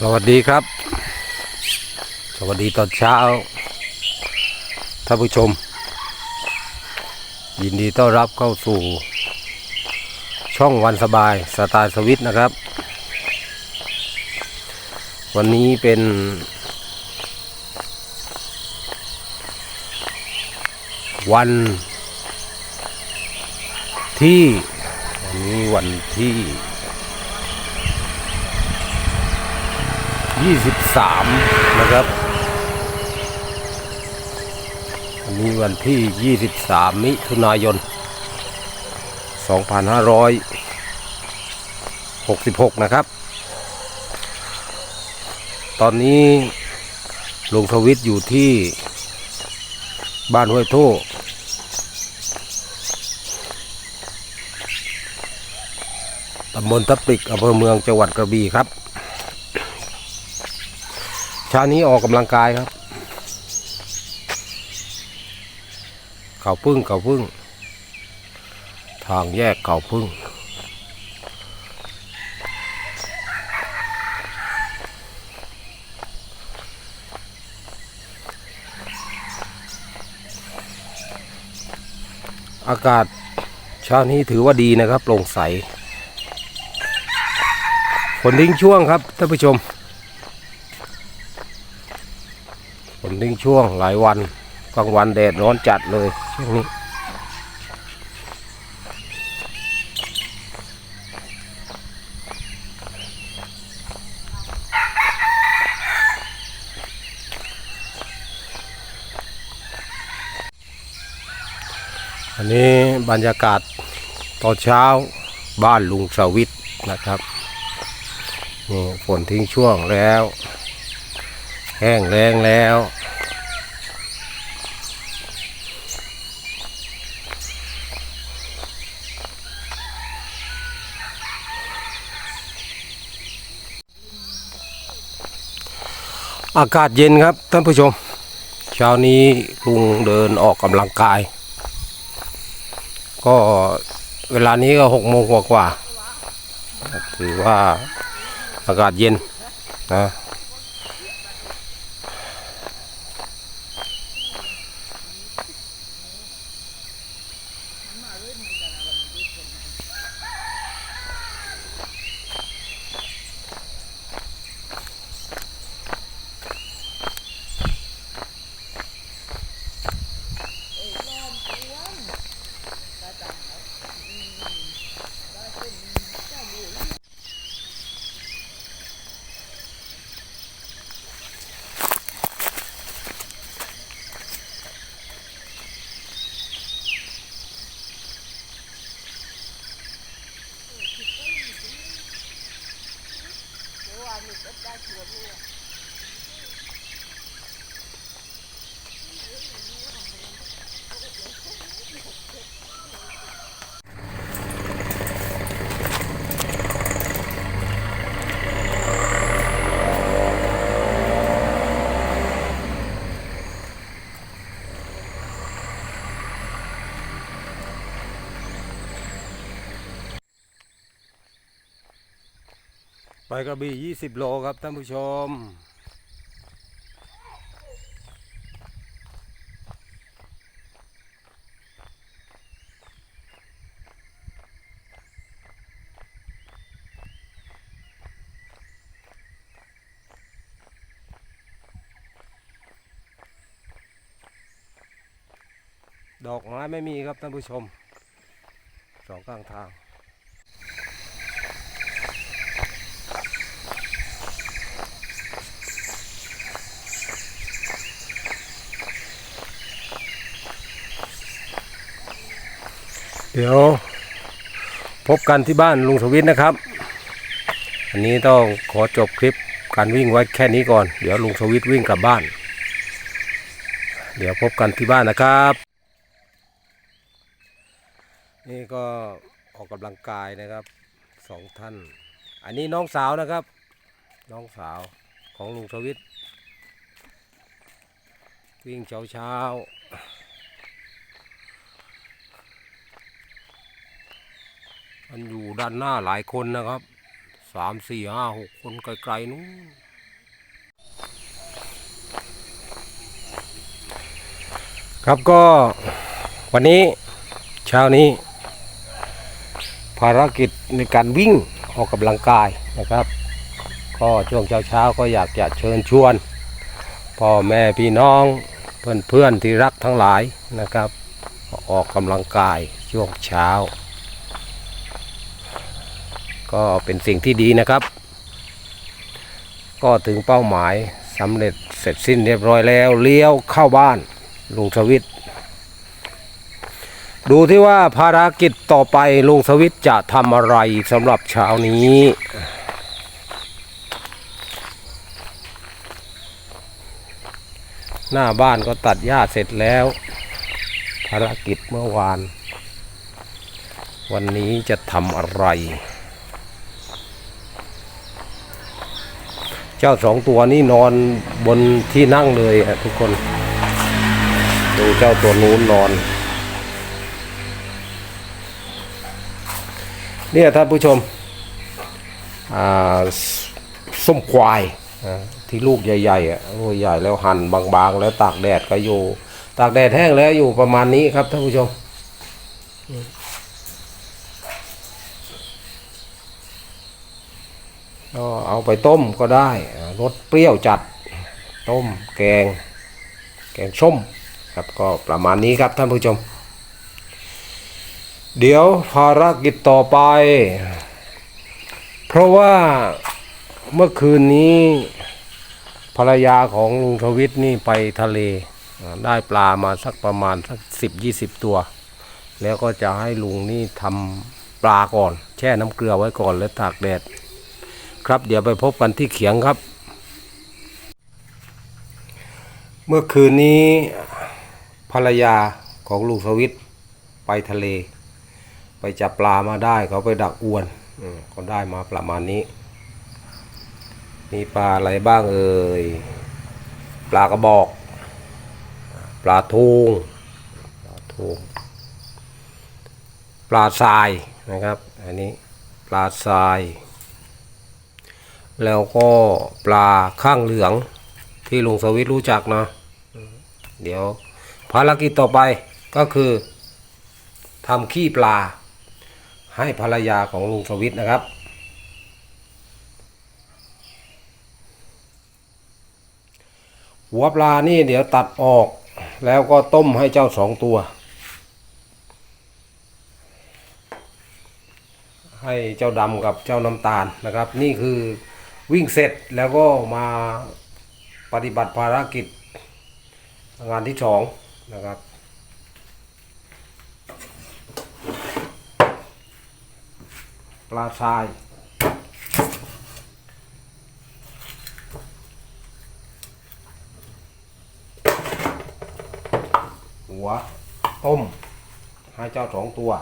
สวัสดีครับ สวัสดีตอนเช้าท่านผู้ชม ยินดีต้อนรับเข้าสู่ ช่องวันสบายสไตล์สวิตนะครับ วันนี้เป็น วันที่ วันนี้วันที่ 23 นะครับวันนี้วันที่ 23 มิถุนายน 2566 นะครับ ตอนนี้ลุงสวิตอยู่ที่บ้านห้วยโท่ตำบลตะปริกอำเภอเมืองจังหวัดกระบี่ครับ ช้านี้ออกกำลังกายครับ เขาพึ่งเขาพึ่ง ทางแยกเขาพึ่ง อากาศเช้านี้ถือว่าดีนะครับโปร่งใสฝนทิ้งช่วงครับท่านผู้ชม นทิ้งช่วงหลายวันกลางวันแดดร้อนจัดเลยช่วงนี้อันนี้บรรยากาศตอนเช้าบ้านลุงสวิทนะครับนี่ฝนทิ้งช่วงแล้ว แห้งแรงแล้ว อากาศเย็นครับท่านผู้ชม เช้านี้ลุงเดินออกกำลังกาย ก็เวลานี้ก็หกโมงกว่าๆถือว่าอากาศเย็นนะ กระบี่20โลครับท่านผู้ชม ดอกไม้ไม่มีครับท่านผู้ชม สองข้างทาง เดี๋ยวพบกันที่บ้านลุงสวิทย์นะครับ อันนี้ต้องขอจบคลิปการวิ่งไว้แค่นี้ก่อน เดี๋ยวลุงสวิทย์วิ่งกลับบ้าน เดี๋ยวพบกันที่บ้านนะครับ นี่ก็ออกกำลังกายนะครับสองท่าน อันนี้น้องสาวนะครับ น้องสาวของลุงสวิทย์วิ่งเช้าเช้าันอยู่ด้านหน้าหลายคนนะครับสามสี่ห้าหกคนไกลๆนู้นครับก็วันนี้เช้านี้ ภารกิจในการวิ่งออกกำลังกายนะครับ ก็ช่วงเช้าเช้าก็อยากจะเชิญชวนพ่อแม่พี่น้องเพื่อนๆที่รักทั้งหลายนะครับ ออกกำลังกายช่วงเช้า ก็เป็นสิ่งที่ดีนะครับ ก็ถึงเป้าหมายสำเร็จเสร็จสิ้นเรียบร้อยแล้วเลี้ยวเข้าบ้านลุงสวิทย์ดูที่ว่าภารกิจต่อไปลุงสวิทย์จะทำอะไรสำหรับเช้านี้หน้าบ้านก็ตัดหญ้าเสร็จแล้ว ภารกิจเมื่อวาน วันนี้จะทำอะไร จ้าสองตัวนี้นอนบนที่นั่งเลยอะทุกคน ดูเจ้าตัวนู้นนอน เนี่ยท่านผู้ชมส้มควายที่ลูกใหญ่ๆอะลูกใหญ่แล้วหั่นบางๆ แล้วตากแดดก็อยู่ ตากแดดแห้งแล้วอยู่ประมาณนี้ครับท่านผู้ชม ก็เอาไปต้มก็ได้รสเปรี้ยวจัดต้มแกง แกงส้มครับก็ประมาณนี้ครับท่านผู้ชม เดี๋ยวภารกิจต่อไป เพราะว่าเมื่อคืนนี้ภรรยาของลุงทวิทย์นี่ไปทะเลได้ปลามาสักประมาณสักสิบยี่สิบตัว แล้วก็จะให้ลุงนี่ทำปลาก่อน แช่น้ำเกลือไว้ก่อนแล้วตากแดด ครับ เดี๋ยวไปพบกันที่เขียงครับ เมื่อคืนนี้ภรรยาของลุงสวิทย์ไปทะเล ไปจับปลามาได้เขาไปดักอวนอมก็ได้มาประมาณนี้ มีปลาอะไรบ้างเอ่ยปลากระบอก ปลาทูงปลาทูงปลาทรายนะครับ อันนี้ปลาทราย แล้วก็ปลาข้างเหลืองที่ลุงสวิทย์รู้จักเนาะเดี๋ยว ภารกิจต่อไปก็คือทำขี้ปลา ให้ภรรยาของลุงสวิทย์นะครับ หัวปลานี่เดี๋ยวตัดออกแล้วก็ต้มให้เจ้าสองตัว ให้เจ้าดำกับเจ้าน้ำตาลนะครับ นี่คือ วิ่งเสร็จแล้วก็มาปฏิบัติภารกิจงานที่สองนะครับ ปลาทรายหัวต้มให้เจ้าสองตัว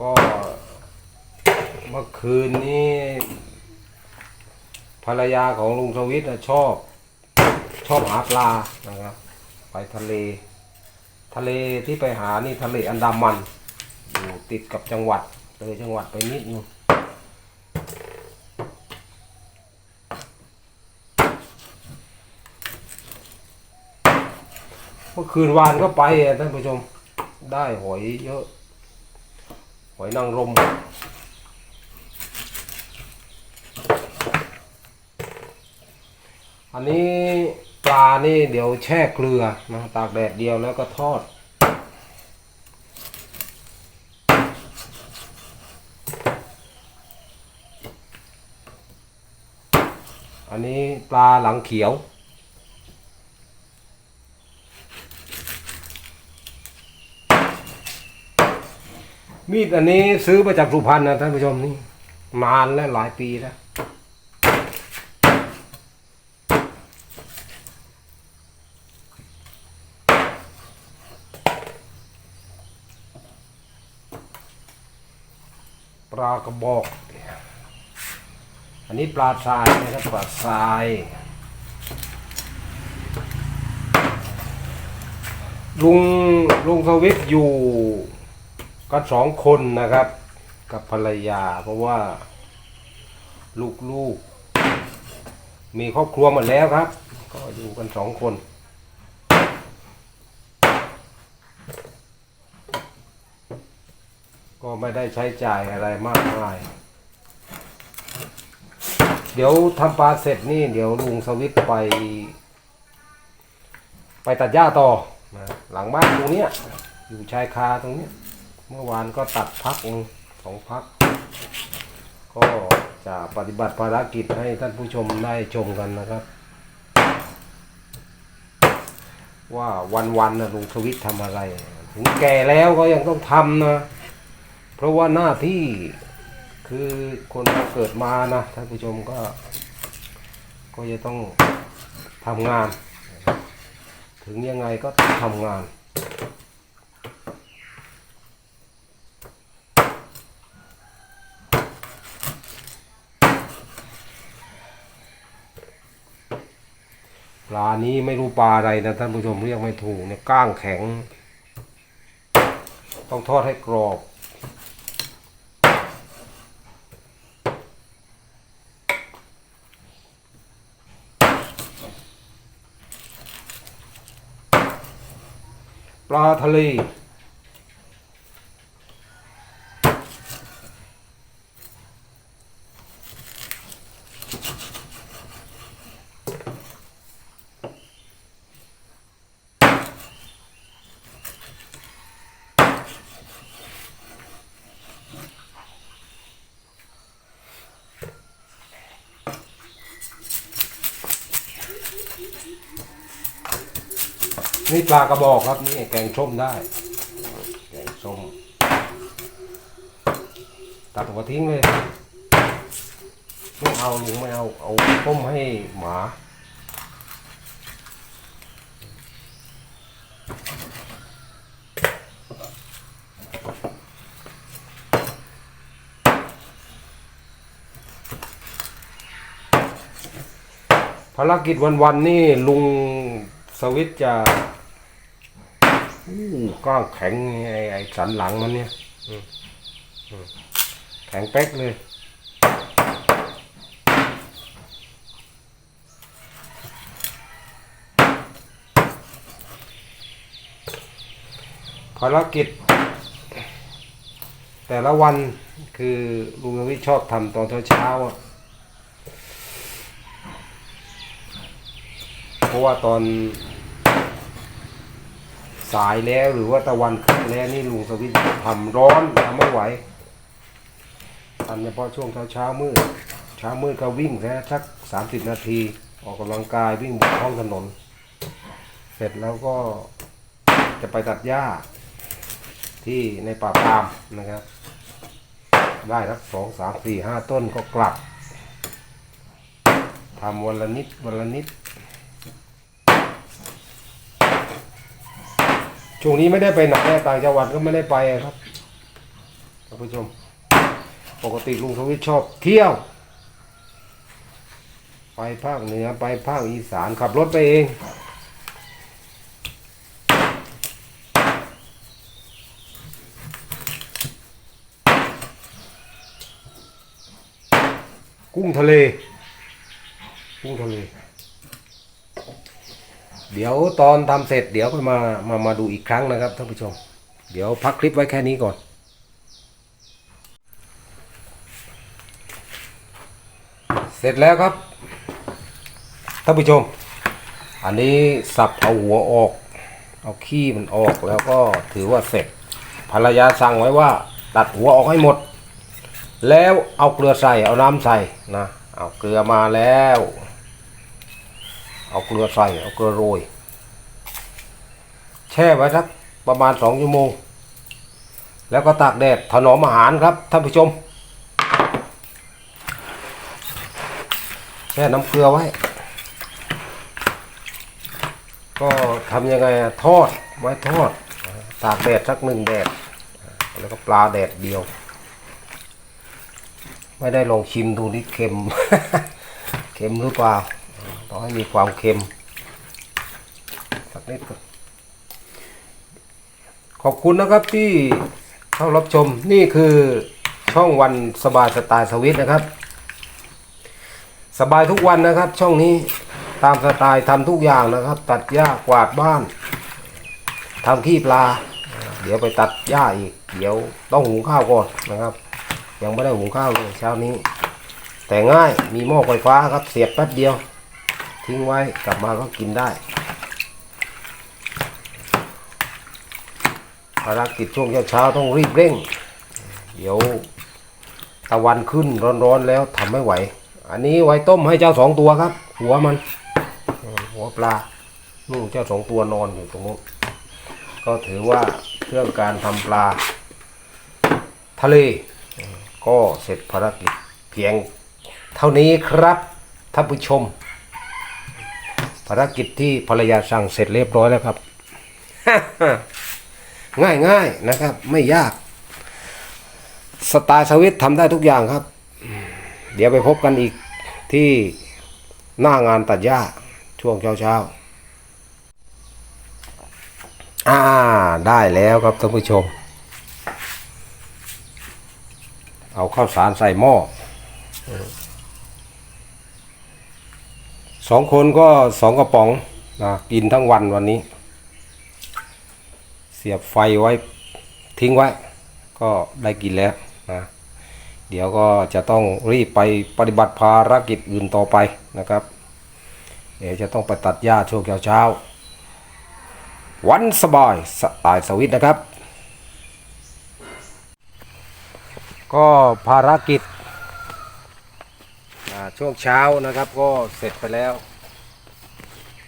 ก็เมื่อ คืนนี้ภรรยาของลุงสวิทย์ชอบ ชอบหาปลานะครับ ไปทะเล ทะเลที่ไปหานี่ทะเลอันดามัน อยู่ติดกับจังหวัดเลยจังหวัดไปนิดนึงเมื่อคืนวานก็ไปอะท่านผู้ชมได้หอยเยอะ หอยนางรม อันนี้ปลานี่เดี๋ยวแช่เกลือนะตากแดดเดียวแล้วก็ทอด อันนี้ปลาหลังเขียว มีดอันนี้ซื้อมาจากสุพรรณนะท่านผู้ชมนี่นานแล้วหลายปีแล้ว ลากระบอก อันนี้ปลาทรายนะครับปลาทราย ลุงลุงสวิทย์อยู่กันสองคนนะครับ กับภรรยาเพราะว่า ลูกๆ มีครอบครัวหมดแล้วครับ ก็อยู่กันสองคน ก็ไม่ได้ใช้จ่ายอะไรมากมาย เดี๋ยวทำปลาเสร็จนี่เดี๋ยวลุงสวิตไป ไปตัดหญ้าต่อนะหลังบ้านตรงเนี้ย อยู่ชายคาตรงเนี้ย เมื่อวานก็ตัดพักเองสองพัก ก็จะปฏิบัติภารกิจให้ท่านผู้ชมได้ชมกันนะครับ ว่าวันๆนะลุงสวิตทำอะไร ถึงแก่แล้วก็ยังต้องทำนะ เพราะว่าหน้าที่คือคนเราเกิดมานะท่านผู้ชมก็ ก็จะต้องทำงาน ถึงยังไงก็ต้องทำงานปลานี้ไม่รู้ปลาอะไรนะท่านผู้ชมเรียกไม่ถูกเนี่ยก้างแข็ง ต้องทอดให้กรอบ ปลาทะเล นี่ปลากระบอกครับนี่แกงส้มได้ แกงส้ม ตัดหัวทิ้งเลย ไม่เอาลุงไม่เอา เอาต้มให้หมาภารกิจวันๆนี่ลุงสวิตจะ ก้างแข็งไอ้ไอ้สันหลังมันเนี่ยแข็งเป๊กเลย ภารกิจ แต่ละวันคือลุงวิชอบทำตอนเช้าๆอะเพราะว่าตอน สายแล้วหรือว่าตะวันขึ้นแล้วนี่ลุงสวิทย์ทำร้อนทำไม่ไหวทำเฉพาะช่วงเช้าเช้ามืดเช้ามืดก็วิ่งแค่สักสามสิบนาที ออกกำลังกายวิ่งบนท้องถนน เสร็จแล้วก็จะไปตัดหญ้าที่ในป่าปามนะครับ ได้สักสองสามสี่ห้าต้นก็กลับทำวันละนิดวันละนิด ช่วงนี้ไม่ได้ไปไหนต่างจังหวัดก็ไม่ได้ไปครับท่านผู้ชม ปกติลุงทวิทชอบเที่ยว ไปภาคเหนือไปภาคอีสานขับรถไปเองกุ้งทะเลกุ้งทะเล เดี๋ยวตอนทำเสร็จเดี๋ยวก็มามามาดูอีกครั้งนะครับท่านผู้ชม เดี๋ยวพักคลิปไว้แค่นี้ก่อน เสร็จแล้วครับท่านผู้ชม อันนี้สับเอาหัวออก เอาขี้มันออกแล้วก็ถือว่าเสร็จภรรยาสั่งไว้ว่า ตัดหัวออกให้หมด แล้วเอาเกลือใส่เอาน้ำใส่นะเอาเกลือมาแล้ว เอาเกลือใส่เอาเกลือโรย แช่ไว้สักประมาณสองชั่วโมง แล้วก็ตากแดดถนอมอาหารครับท่านผู้ชม แช่น้ำเกลือไว้ ก็ทำยังไงทอดไว้ทอด ตากแดดสักหนึ่งแดด แล้วก็ปลาแดดเดียว ไม่ได้ลองชิมดูนี่เค็ม เค็มหรือเปล่า ต้องให้มีความเค็มสักนิดก่อนขอบคุณนะครับที่เข้ารับชมนี่คือช่องวันสบายสไตล์สวิตนะครับ สบายทุกวันนะครับ ช่องนี้ตามสไตล์ทำทุกอย่างนะครับ ตัดหญ้ากวาดบ้านทำขี้ปลา เดี๋ยวไปตัดหญ้าอีก เดี๋ยวต้องหุงข้าวก่อนนะครับ ยังไม่ได้หุงข้าวเลยเช้านี้ แต่ง่ายมีหม้อไฟฟ้าครับเสียบแป๊บเดียว ทิ้งไว้กลับมาก็กินได้ ภารกิจช่วงเช้าๆต้องรีบเร่ง เดี๋ยวตะวันขึ้นร้อนๆแล้วทำไม่ไหว อันนี้ไว้ต้มให้เจ้าสองตัวครับ หัวมัน หัวปลานู่นเจ้าสองตัวนอนอยู่ตรงนู้นก็ถือว่าเครื่องการทำปลา ทะเล ก็เสร็จภารกิจเพียงเท่านี้ครับท่านผู้ชม ภารกิจที่ภรรยาสั่งเสร็จเรียบร้อยแล้วครับ ง่ายง่ายๆนะครับ ไม่ยากสไตล์สวิตทำได้ทุกอย่างครับ เดี๋ยวไปพบกันอีกที่หน้างานตัดหญ้าช่วงเช้าเช้าๆอ่าได้แล้วครับท่านผู้ชม เอาข้าวสารใส่หม้อ สองคนก็สองกระป๋องนะกินทั้งวันวันนี้ เสียบไฟไว้ทิ้งไว้ ก็ได้กินแล้วนะเดี๋ยวก็จะต้องรีบไปปฏิบัติภารกิจอื่นต่อไปนะครับ เดี๋ยวจะต้องไปตัดหญ้าช่วงเช้า วันสบายสไตล์สวิตนะครับ ก็ภารกิจ ช่วงเช้านะครับก็เสร็จไปแล้ว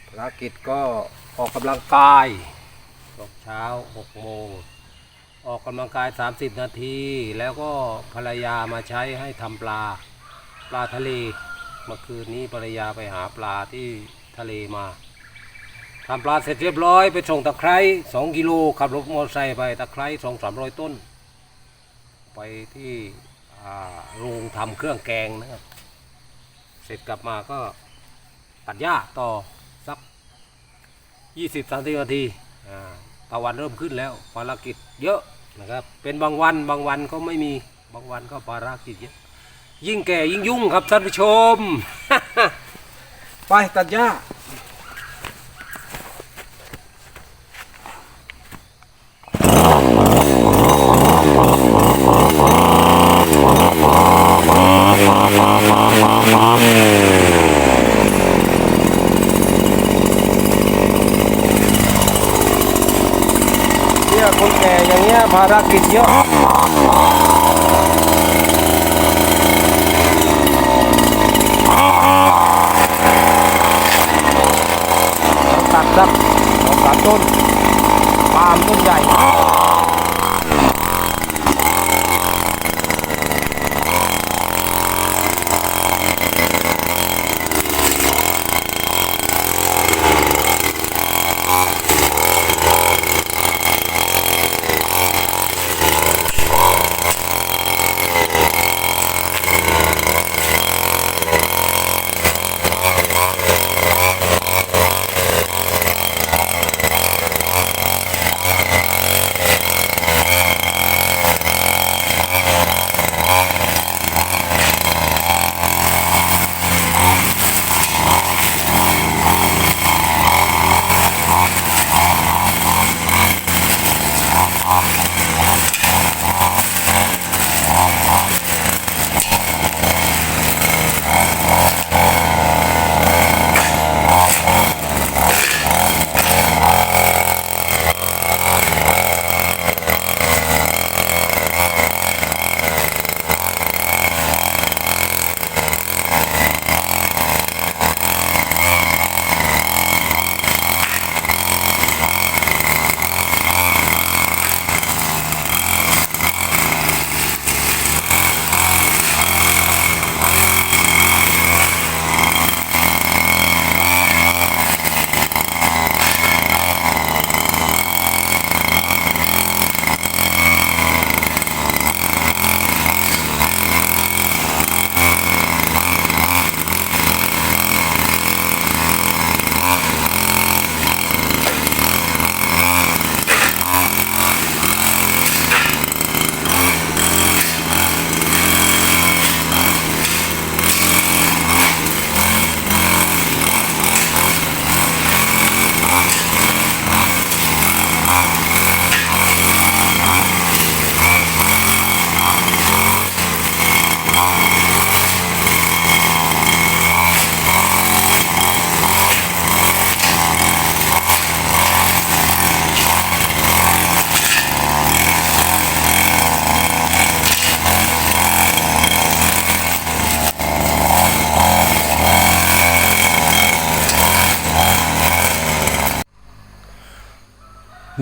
ภารกิจก็ออกกำลังกายตอนเช้า6โมงออกกำลังกาย 30 นาที แล้วก็ภรรยามาใช้ให้ทำปลาปลาทะเล เมื่อคืนนี้ภรรยาไปหาปลาที่ทะเลมาทำปลาเสร็จเรียบร้อยไปส่งตะไคร้2กิโลขับรถมอเตอร์ไซค์ไปตะไคร้2 300ต้น ไปที่โรงทำเครื่องแกงนะครับ ร็จกลับมาก็ตัดหญ้าต่อสัก 20 30นาทีอ่าตะวันเริ่มขึ้นแล้วภารกิจเยอะนะครับ เป็นบางวันบางวันก็ไม่มีบางวันก็ภารกิจเยอะ ยิ่งแก่ยิ่งยุ่งครับท่านผู้ชม ไปตัดหญ้า เนี่ยคนแก่ อย่างเงี้ยภา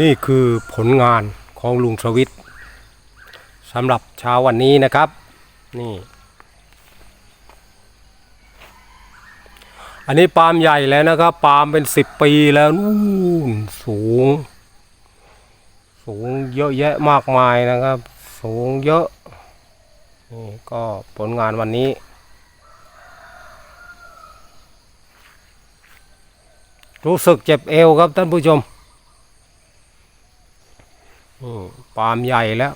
นี่คือผลงานของลุงสวิทย์สำหรับเช้าวันนี้นะครับ นี่ อันนี้ปาล์มใหญ่แล้วนะครับ ปาล์มเป็นสิบปีแล้วนู่นสูง สูงเยอะแยะมากมายนะครับ สูงเยอะ นี่ก็ผลงานวันนี้รู้สึกเจ็บเอวครับท่านผู้ชม ปาล์มใหญ่แล้ว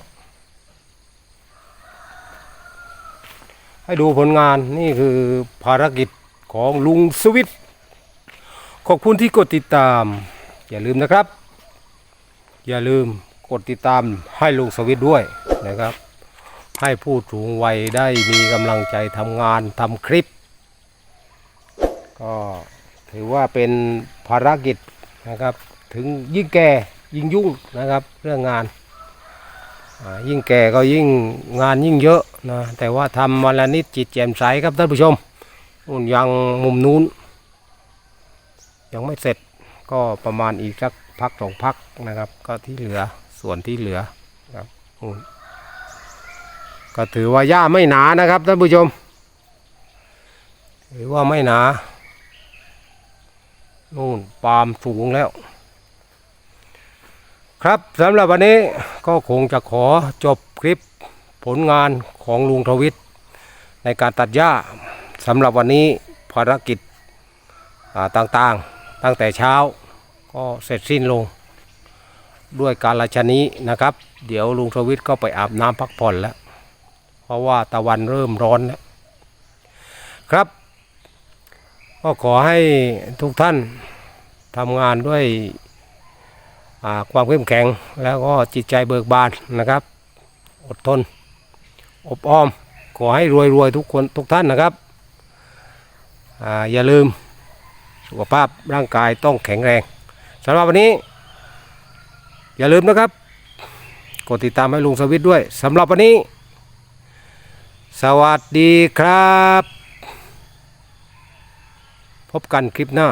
ให้ดูผลงานนี่คือภารกิจของลุงสวิทขอบคุณที่กดติดตาม อย่าลืมนะครับ อย่าลืมกดติดตามให้ลุงสวิทด้วยนะครับ ให้ผู้สูงวัยได้มีกำลังใจทำงานทำคลิป ก็ถือว่าเป็นภารกิจนะครับ ถึงยิ่งแก่ ยิ่งยุ่งนะครับ เรื่องงานยิ่งแก่ก็ยิ่งงานยิ่งเยอะนะแต่ว่าทำวันละนิดจิตแจ่มใสครับท่านผู้ชมนู่นยังมุมนู้น ยังไม่เสร็จก็ประมาณอีกสักพักสองพักนะครับ ก็ที่เหลือส่วนที่เหลือครับนู่นก็ถือว่าหญ้าไม่หนานะครับท่านผู้ชมถือว่าไม่หนานู่นปาล์มสูงแล้ว ครับสำหรับวันนี้ก็คงจะขอจบคลิปผลงานของลุงทวิทย์ในการตัดหญ้าสำหรับวันนี้ภารกิจอ่าต่างๆตั้งแต่เช้าก็เสร็จสิ้นลง ด้วยการละชนี้นะครับ เดี๋ยวลุงทวิทย์ก็ไปอาบน้ำพักผ่อนแล้ว เพราะว่าตะวันเริ่มร้อนแล้วครับ ก็ขอให้ทุกท่านทำงานด้วย ความเข้มแข็งแล้วก็จิตใจเบิกบานนะครับ อดทน อบอ้อม ขอให้รวยรวยๆทุกคนทุกท่านนะครับออย่าลืมสุขภาพร่างกายต้องแข็งแรงสำหรับวันนี้ อย่าลืมนะครับ กดติดตามให้ลุงสวิทด้วยสำหรับวันนี้ สวัสดีครับ พบกันคลิปหน้า